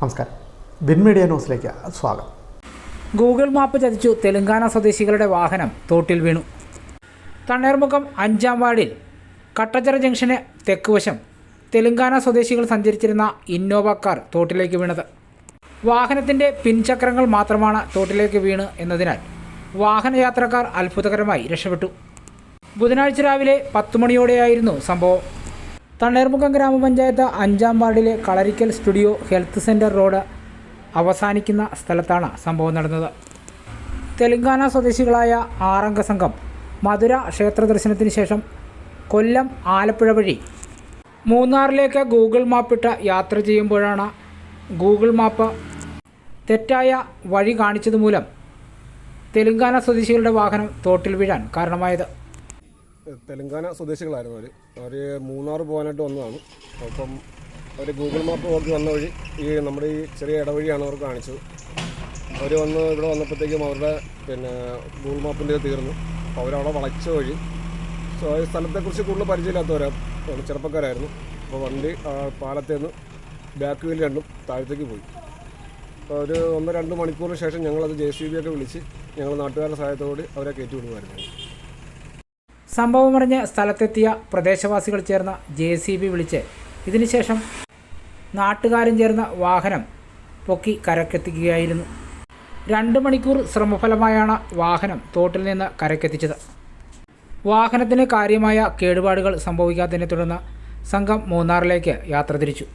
നമസ്കാരം. Bin media ന്യൂസിലേക്ക് സ്വാഗതം. ഗൂഗിൾ മാപ്പ് ചതിച്ചു തെലങ്കാന സ്വദേശികളുടെ വാഹനം തോട്ടിൽ വീണു. തണ്ണീർമുഖം അഞ്ചാം വാർഡിൽ കട്ടച്ചിറ ജംഗ്ഷന് തെക്കുവശം തെലങ്കാന സ്വദേശികൾ സഞ്ചരിച്ചിരുന്ന ഇന്നോവ കാർ തോട്ടിലേക്ക് വീണത്. വാഹനത്തിന്റെ പിൻചക്രങ്ങൾ മാത്രമാണ് തോട്ടിലേക്ക് വീണ് എന്നതിനാൽ വാഹനയാത്രക്കാർ അത്ഭുതകരമായി രക്ഷപ്പെട്ടു. ബുധനാഴ്ച രാവിലെ പത്ത് മണിയോടെയായിരുന്നു സംഭവം. തണ്ണീർമുഖം ഗ്രാമപഞ്ചായത്ത് അഞ്ചാം വാർഡിലെ Kalarikkal studio health centre road അവസാനിക്കുന്ന സ്ഥലത്താണ് സംഭവം നടന്നത്. തെലങ്കാന സ്വദേശികളായ ആറംഗ സംഘം മധുര ക്ഷേത്ര ദർശനത്തിന് ശേഷം കൊല്ലം ആലപ്പുഴ വഴി മൂന്നാറിലേക്ക് ഗൂഗിൾ മാപ്പിട്ട് യാത്ര ചെയ്യുമ്പോഴാണ് ഗൂഗിൾ മാപ്പ് തെറ്റായ വഴി കാണിച്ചത് മൂലം തെലങ്കാന സ്വദേശികളുടെ വാഹനം തോട്ടിൽ വീഴാൻ കാരണമായത്. തെലങ്കാന സ്വദേശികളായിരുന്നു അവർ അവർ മൂന്നാർ പോകാനായിട്ട് വന്നതാണ്. അപ്പം അവർ ഗൂഗിൾ മാപ്പ് നോക്കി വന്ന വഴി ഈ നമ്മുടെ ഈ ചെറിയ ഇടവഴിയാണ് അവർ കാണിച്ചത്. അവർ വന്ന് ഇവിടെ വന്നപ്പോഴത്തേക്കും അവരുടെ പിന്നെ ഗൂഗിൾ മാപ്പിന്റെ തീർന്നു. അപ്പോൾ അവരവിടെ വളച്ച വഴി. സോ ഈ സ്ഥലത്തെക്കുറിച്ച് കൂടുതൽ പരിചയമില്ലാത്തവരാണ് ചെറുപ്പക്കാരായിരുന്നു. അപ്പോൾ വണ്ടി പാലത്തിൽ നിന്ന് ബാക്ക് വീൽ രണ്ടും താഴത്തേക്ക് പോയി. അപ്പോൾ ഒരു ഒന്ന് രണ്ട് മണിക്കൂറിന് ശേഷം ഞങ്ങളത് ജെ സി ബി ഒക്കെ വിളിച്ച് ഞങ്ങൾ നാട്ടുകാരുടെ സഹായത്തോടെ അവരെ കയറ്റി വിടുമായിരുന്നു സംഭവമറിഞ്ഞ് സ്ഥലത്തെത്തിയ പ്രദേശവാസികൾ ചേർന്ന ജെ സി ബി വിളിച്ച് ഇതിനുശേഷം നാട്ടുകാരും ചേർന്ന വാഹനം പൊക്കി കരക്കെത്തിക്കുകയായിരുന്നു രണ്ട് മണിക്കൂർ ശ്രമഫലമായാണ് വാഹനം തോട്ടിൽ നിന്ന് കരക്കെത്തിച്ചത് വാഹനത്തിന് കാര്യമായ കേടുപാടുകൾ സംഭവിക്കാത്തതിനെ തുടർന്ന് സംഘം മൂന്നാറിലേക്ക് യാത്ര തിരിച്ചു.